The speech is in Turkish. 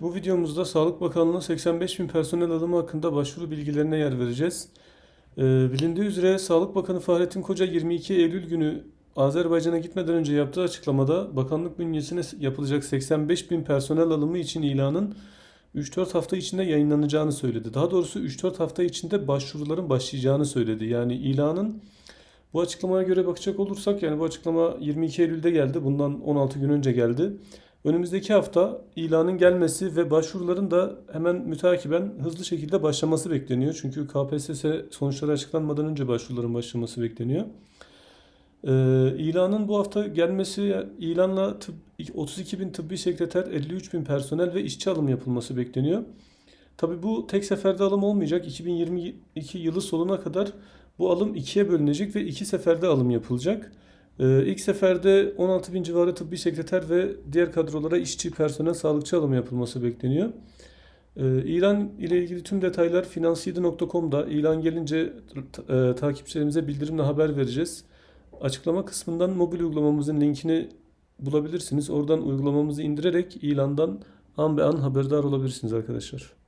Bu videomuzda Sağlık Bakanlığı 85 bin personel alımı hakkında başvuru bilgilerine yer vereceğiz. Ee, bilindiği üzere Sağlık Bakanı Fahrettin Koca 22 Eylül günü Azerbaycan'a gitmeden önce yaptığı açıklamada bakanlık bünyesine yapılacak 85 bin personel alımı için ilanın 3-4 hafta içinde yayınlanacağını söyledi. Daha doğrusu 3-4 hafta içinde başvuruların başlayacağını söyledi. Yani ilanın bu açıklamaya göre bakacak olursak yani bu açıklama 22 Eylül'de geldi. Bundan 16 gün önce geldi. Önümüzdeki hafta ilanın gelmesi ve başvuruların da hemen mütakiben hızlı şekilde başlaması bekleniyor. Çünkü KPSS sonuçları açıklanmadan önce başvuruların başlaması bekleniyor. Ee, ilanın bu hafta gelmesi ilanla tıp, 32 bin tıbbi sekreter, 53 bin personel ve işçi alım yapılması bekleniyor. Tabi bu tek seferde alım olmayacak. 2022 yılı sonuna kadar bu alım ikiye bölünecek ve iki seferde alım yapılacak. Ee, ilk seferde 16 bin civarı tıbbi sekreter ve diğer kadrolara işçi, personel, sağlıkçı alımı yapılması bekleniyor. Ee, İlan ile ilgili tüm detaylar finansiyedi.com'da. İlan gelince e, takipçilerimize bildirimle haber vereceğiz. Açıklama kısmından mobil uygulamamızın linkini bulabilirsiniz. Oradan uygulamamızı indirerek ilandan an be an haberdar olabilirsiniz arkadaşlar.